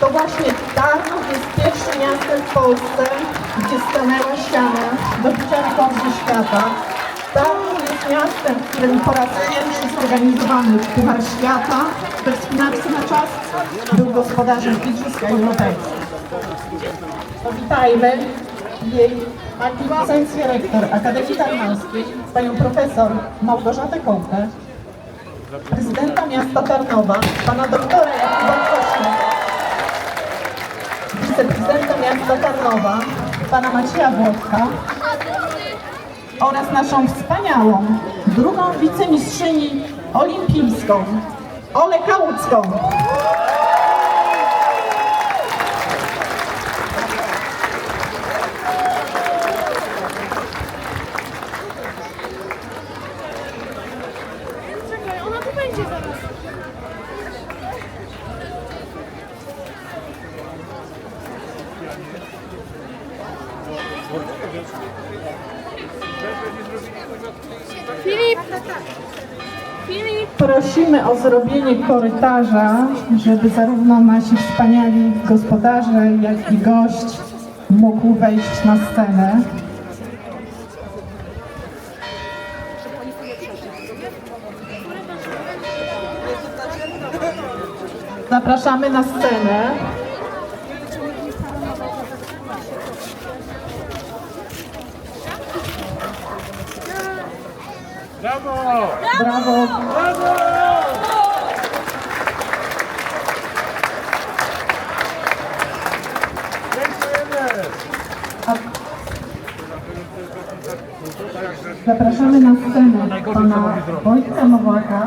To właśnie Tarnów jest pierwszym miastem w Polsce, gdzie stanęła ściana do bicia rekordu świata. Tarnów jest miastem, w którym po raz pierwszy zorganizowany Puchar Świata we wspinaczce na czas był gospodarzem Igrzysk Europejskich. Powitajmy jej magnificencję rektor Akademii Tarnowskiej, panią profesor Małgorzatę Kołkę, prezydenta miasta Tarnowa, pana doktora Jakuba Miasta Tarnowa, pana Macieja Włodka oraz naszą wspaniałą drugą wicemistrzyni olimpijską, Olę Kałucką. Filip! Filip! Prosimy o zrobienie korytarza, żeby zarówno nasi wspaniali gospodarze, jak i gość mógł wejść na scenę. Zapraszamy na scenę. Brawo! Brawo! Dziękujemy! Zapraszamy na scenę pana Wojtka Nowaka,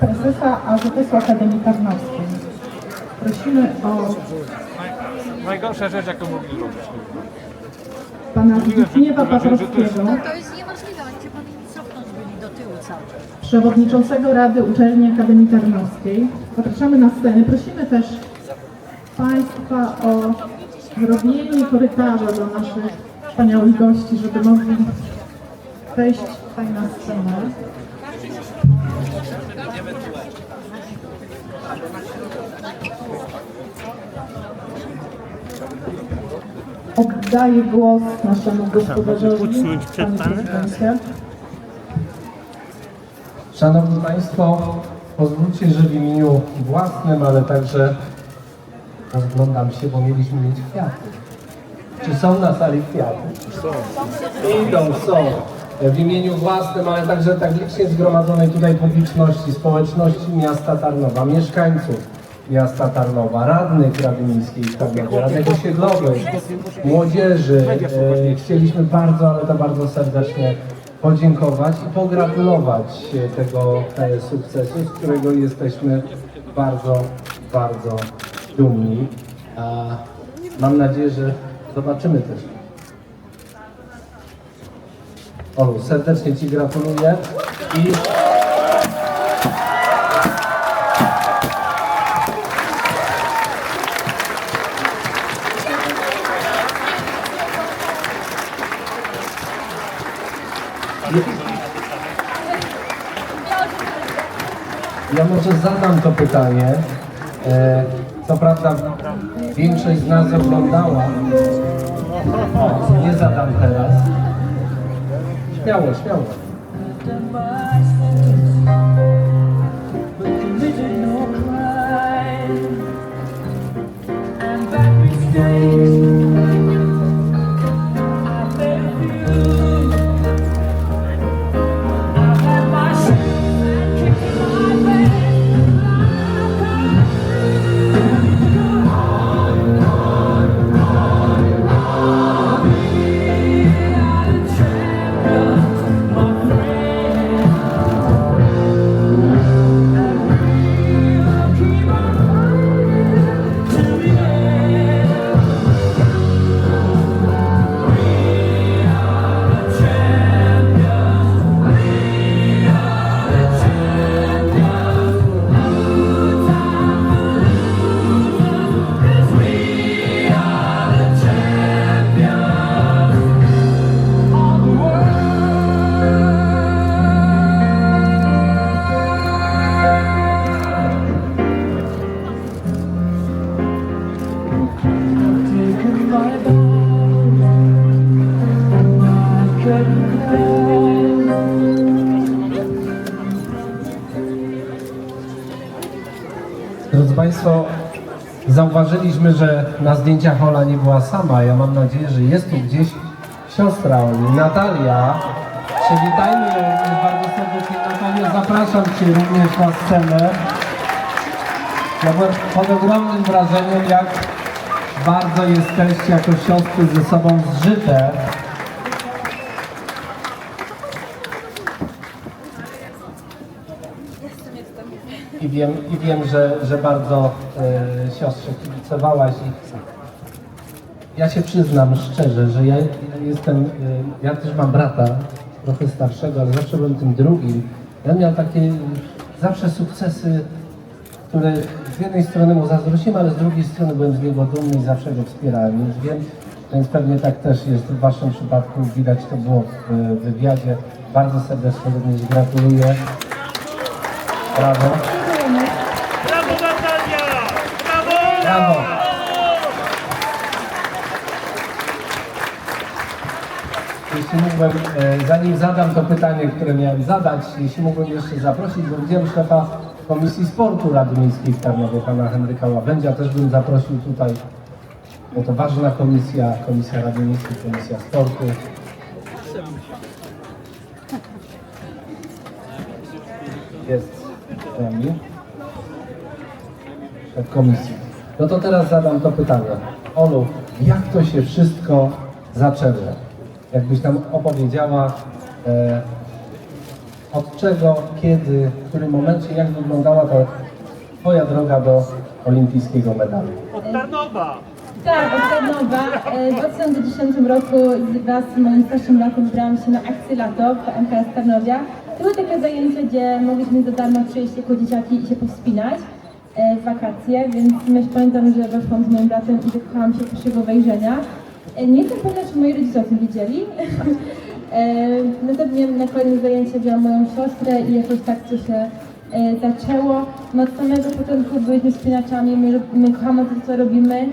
prezesa AZS Akademii Tarnowskiej. Prosimy o Najgorsza rzecz, jaką mogli zrobić. pana Zbigniewa Paprockiego, To jest niemożliwe, oni się powinni cofnąć byli do tyłu cały czas. Przewodniczącego Rady Uczelni Akademii Tarnowskiej. Zapraszamy na scenę. Prosimy też Państwa o zrobienie korytarza dla naszych wspaniałych gości, żeby mogli wejść tutaj na scenę. Oddaję głos naszemu gospodarzowi, prezydencie. Szanowni Państwo, pozwólcie, że w imieniu własnym, ale także rozglądam się, bo mieliśmy mieć kwiaty. Czy są na sali kwiaty? Są. Idą, są. W imieniu własnym, ale także tak licznie zgromadzonej tutaj publiczności, społeczności miasta Tarnowa, mieszkańców miasta Tarnowa, radnych Rady Miejskiej w Tarnowie, radnych osiedlowych, młodzieży. E, chcieliśmy bardzo, ale to bardzo serdecznie podziękować i pogratulować tego e, sukcesu, z którego jesteśmy bardzo, bardzo dumni. A mam nadzieję, że zobaczymy też. Olu, serdecznie Ci gratuluję i Ja może zadam to pytanie. E, co prawda większość z nas oglądała. O, nie zadam teraz. Śmiało, śmiało. Państwo, zauważyliśmy, że na zdjęciach Ola nie była sama. Ja mam nadzieję, że jest tu gdzieś siostra Oli, Natalia. Przywitajmy ją bardzo serdecznie. Natalio, zapraszam Cię również na scenę. Ja byłem pod ogromnym wrażeniem, jak bardzo jesteście jako siostry ze sobą zżyte. Wiem, i wiem że, że bardzo e, siostrze kibicowałaś i ja się przyznam szczerze, że ja, jestem, e, ja też mam brata, trochę starszego, ale zawsze byłem tym drugim. Ja miałem takie zawsze sukcesy, które z jednej strony mu zazdrościłem, ale z drugiej strony byłem z niego dumny i zawsze go wspierałem. Już wiem, więc pewnie tak też jest w waszym przypadku, widać to było w wywiadzie. Bardzo serdecznie również gratuluję. Brawo Brawo! Jeśli mógłbym, e, zanim zadam to pytanie, które miałem zadać, jeśli mógłbym jeszcze zaprosić, bo widziałem szefa Komisji Sportu Rady Miejskiej w Tarnowie, pana Henryka Łabędzia, też bym zaprosił tutaj, bo to ważna komisja, Komisja Rady Miejskiej, Komisja Sportu. Jest z nami szef komisji. No to teraz zadam to pytanie. Olu, jak to się wszystko zaczęło? Jakbyś nam opowiedziała, e, od czego, kiedy, w którym momencie, jak wyglądała ta Twoja droga do olimpijskiego medalu? Od Tarnowa! Tak, od Tarnowa. E, W 2010 roku wraz z moim starszym bratem wybrałam się na akcję lato w MKS Tarnowia. To były takie zajęcia, gdzie mogliśmy za darmo przyjść jako dzieciaki i się powspinać wakacje, więc pamiętam, że weszłam z moim bratem i zakochałam się pierwszego wejrzenia. E, Nie jestem pewna, czy moi rodzice o tym wiedzieli. E, Następnie na kolejne zajęcia wzięłam moją siostrę i jakoś tak to się e, zaczęło. No od samego początku byliśmy spinaczami, my, my kochamy to, co robimy.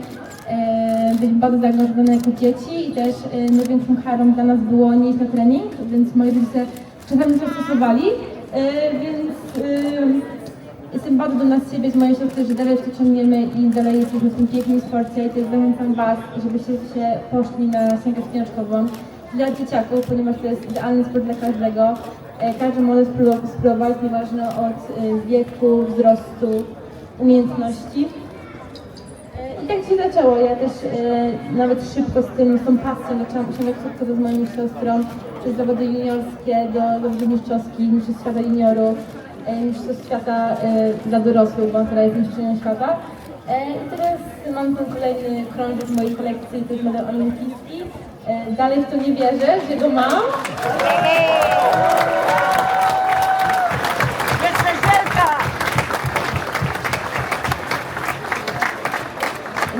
E, byliśmy bardzo zaangażowane jako dzieci i też e, największą karą dla nas było nie na trening, więc moi rodzice czasami to stosowali, e, więc e, Jestem bardzo dumna z siebie, z mojej siostry, że dalej to ciągniemy i dalej jesteśmy w tym pięknym sporcie i też zachęcam Was, żebyście się poszli na ściankę spinaczkową dla dzieciaków, ponieważ to jest idealny sport dla każdego. E, Każdy może spró- spróbować, nieważne od e, wieku, wzrostu, umiejętności. E, I tak się zaczęło. Ja też nawet szybko z tym, z tą pasją zaczęłam osiągać sukcesy z moją siostrą przez zawody juniorskie do zawodów mistrzowskich, mistrzostw świata juniorów, mistrzostw świata e, dla dorosłych, bo teraz jest mistrzynią świata. E, I teraz mam ten kolejny krążek w mojej kolekcji, to jest medal olimpijski. E, dalej w to nie wierzę, że go mam.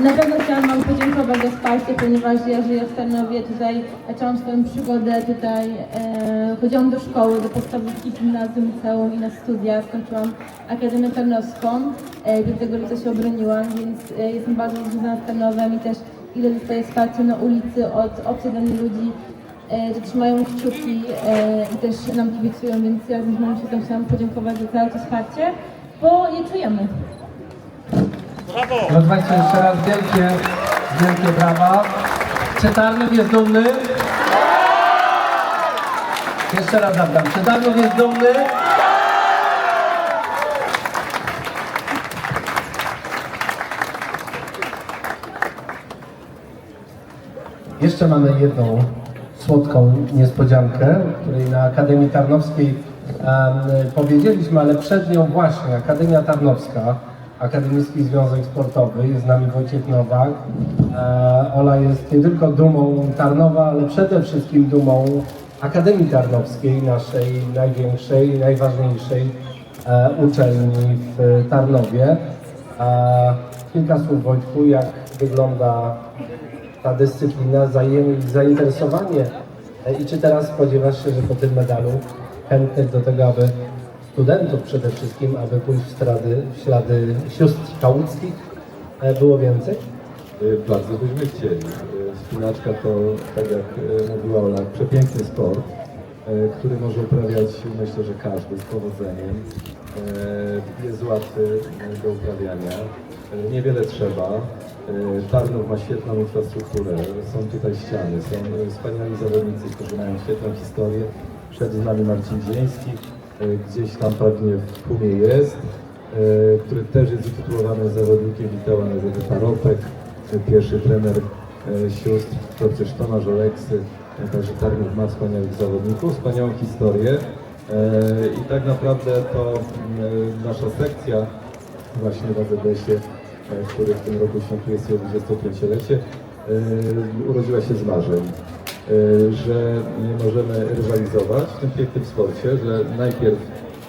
Na pewno chciałam Wam podziękować za wsparcie, ponieważ ja żyję w Tarnowie, tutaj zaczęłam swoją przygodę, tutaj e, chodziłam do szkoły, do podstawówki, gimnazjum, liceum i na studia, skończyłam Akademię Tarnowską, e, do tego liceum się obroniłam, więc e, jestem bardzo związana z Tarnowem i też ile dostaję wsparcia na ulicy od obcych dla mnie ludzi, e, że trzymają kciuki e, i też nam kibicują, więc ja z moją siostrą chciałam podziękować za całe to wsparcie, bo je czujemy. Brawo! No dawajcie jeszcze raz wielkie, wielkie brawa. Czy Tarnów jest dumny? Jeszcze raz zadam. Czy Tarnów jest dumny? Jeszcze mamy jedną słodką niespodziankę, której na Akademii Tarnowskiej em, powiedzieliśmy, ale przed nią właśnie Akademia Tarnowska, Akademicki Związek Sportowy, jest z nami Wojciech Nowak. E, Ola jest nie tylko dumą Tarnowa, ale przede wszystkim dumą Akademii Tarnowskiej, naszej największej, najważniejszej e, uczelni w Tarnowie. E, kilka słów Wojtku, jak wygląda ta dyscyplina, zainteresowanie i czy teraz spodziewasz się, że po tym medalu chętnych do tego, aby studentów przede wszystkim, aby pójść w ślady, w ślady sióstr kałuckich e, było więcej? Y, Bardzo byśmy chcieli. Y, Spinaczka to, tak jak mówiła Ola, przepiękny sport. który może uprawiać, myślę, że każdy z powodzeniem. E, Jest łatwy e, do uprawiania. E, Niewiele trzeba. E, Tarnów ma świetną infrastrukturę, są tutaj ściany, są e, wspaniali zawodnicy, którzy mają świetną historię. Przed nami Marcin Zieliński, e, gdzieś tam pewnie w tłumie jest, e, który też jest utytułowanym zawodnikiem Witała Nezewy Paropek, e, pierwszy trener e, sióstr, przecież Tomasz Oleksy, e, także Tarnów ma wspaniałych zawodników, wspaniałą historię. E, i tak naprawdę to nasza sekcja właśnie w AZS-ie, e, który w tym roku świętuje swoje 25-lecie, e, urodziła się z marzeń, e, że nie możemy rywalizować w tym pięknym sporcie, że najpierw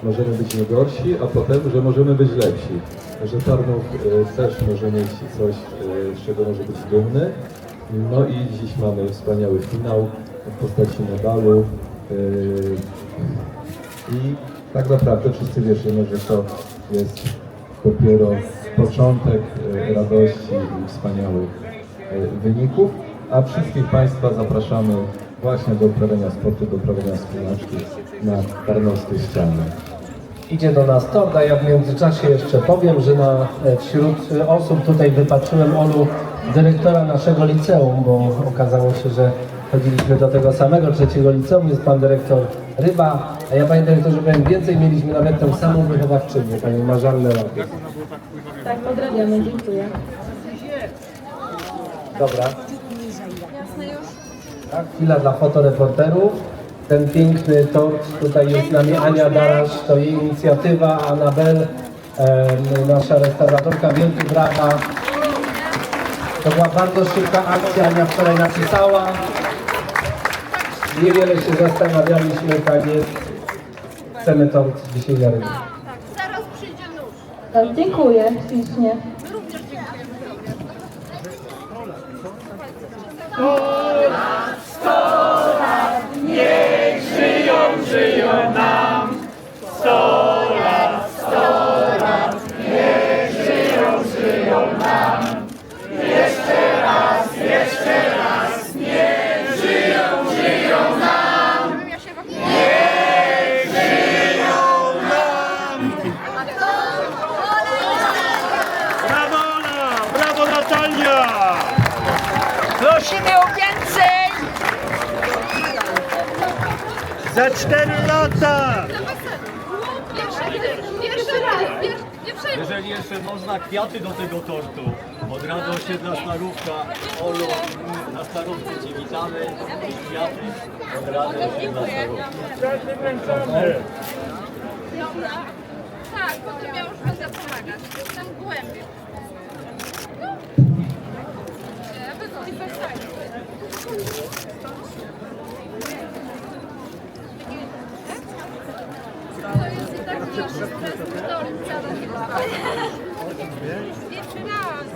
możemy być nie gorsi, a potem, że możemy być lepsi, że Tarnów e, też może mieć coś, e, z czego może być dumny. No i dziś mamy wspaniały finał w postaci medalu. i tak naprawdę wszyscy wierzymy, że to jest dopiero początek radości i wspaniałych wyników, a wszystkich Państwa zapraszamy właśnie do uprawiania sportu, do uprawiania wspinaczki na tarnowskie ściany. Idzie do nas tort, a ja w międzyczasie jeszcze powiem, że na, e, wśród e, osób tutaj wypatrzyłem Olu, dyrektora naszego liceum, bo okazało się, że chodziliśmy do tego samego trzeciego liceum, jest pan dyrektor Ryba, a ja panie dyrektorze powiem więcej, mieliśmy nawet tą samą wychowawczynię, panią Marzannę Łapiec. Tak, pozdrawiamy, dziękuję. Dobra. Tak, chwila dla fotoreporterów. Ten piękny tort, tutaj jest z nami Ania Darasz, to jej inicjatywa, Anabel, nasza restauratorka, wielkie brawa. To była bardzo szybka akcja, Ania wczoraj napisała. Niewiele się zastanawialiśmy, tak jest. Chcemy tort dzisiaj na rynku. Zaraz przyjdzie nóż. Tak, dziękuję ślicznie. Brawo Za 4 lata! Pierwszy raz. Jeżeli jeszcze można kwiaty do tego tortu, od radości dla starówka, Olu, na starówce Ci witamy, i kwiaty, od radości dla starówka. Dobra. Tak, potem ja już będę pomagać. Tam głębiej. No. Nie, wygodnie, bez sensu. To tak stres do olimpiady chyba. Raz.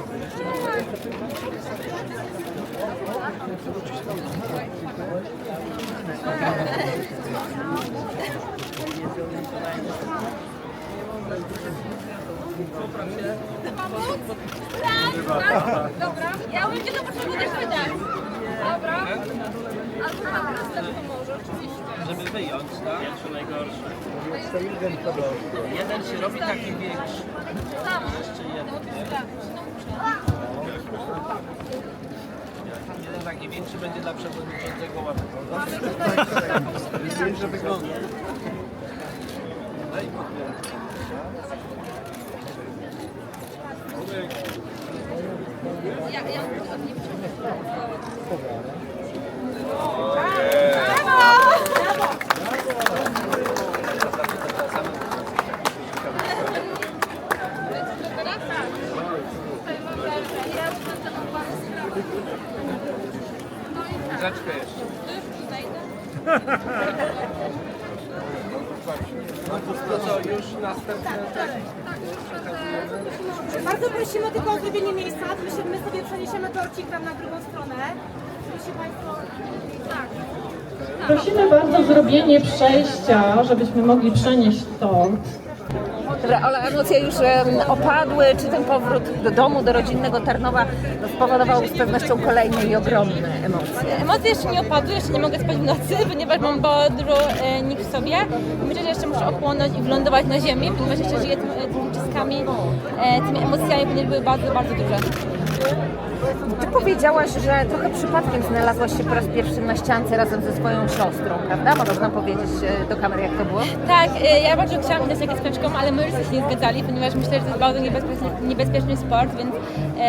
Pomóc? Tak? Dobra. Ja bym cię to potrzebuję też wydać. Dobra. Albo pan prezydent pomoże, oczywiście. Żeby wyjąć, tak? Pierwszy najgorszy. Jeden się robi taki większy. Jeszcze jeden. Jeden taki większy będzie dla przewodniczącego łapy. Tutaj Zdjęcie wygląda. Ja, ja od niej Łyżeczkę jeszcze. No co, już następne... Bardzo prosimy tylko o zrobienie miejsca. My, się, my sobie przeniesiemy torcik tam na drugą stronę. Państwo... Tak. Prosimy bardzo o zrobienie przejścia, żebyśmy mogli przenieść tort. Dobra, Ola, emocje już em, opadły. Czy ten powrót do domu, do rodzinnego Tarnowa no, spowodował z pewnością kolejne i ogromne emocje? Emocje jeszcze nie opadły, jeszcze nie mogę spać w nocy, ponieważ mam bardzo dużo e, nich w sobie. Myślę, że jeszcze muszę ochłonąć i wylądować na ziemi, ponieważ jeszcze żyję tym, e, tymi uciskami, e, tymi emocjami, ponieważ były bardzo, bardzo duże. Ty powiedziałaś, że trochę przypadkiem znalazłaś się po raz pierwszy na ściance razem ze swoją siostrą, prawda? Można powiedzieć e, do kamery, jak to było? Tak, e, ja bardzo chciałam iść na z ale my rodzice się nie zgadzali, ponieważ myślę, że to jest bardzo niebezpieczny, niebezpieczny sport, więc e,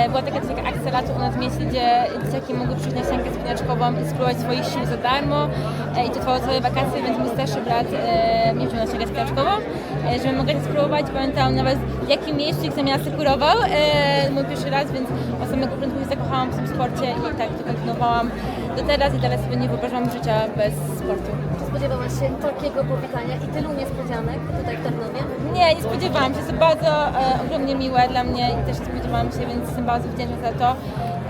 była taka, taka akcja lato u nas w mieście, gdzie dzieciaki mogły przyjść na ściankę spinaczkową i spróbować swoich sił za darmo e, i to trwało całe wakacje, więc mój starszy brat e, mnie wziął na ściankę spinaczkową, e, żeby mogli spróbować. Pamiętam nawet w jakim miejscu ich zamiast sekurował, e, mój pierwszy raz, więc od samego początku się zakochałam w tym sporcie i tak to kontynuowałam do teraz i teraz sobie nie wyobrażam życia bez sportu. Spodziewałaś się takiego powitania i tylu niespodzianek tutaj w Tarnowie? Nie, nie spodziewałam się. To bardzo e, ogromnie miłe dla mnie i też nie spodziewałam się, więc jestem bardzo wdzięczna za to.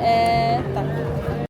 E, tak.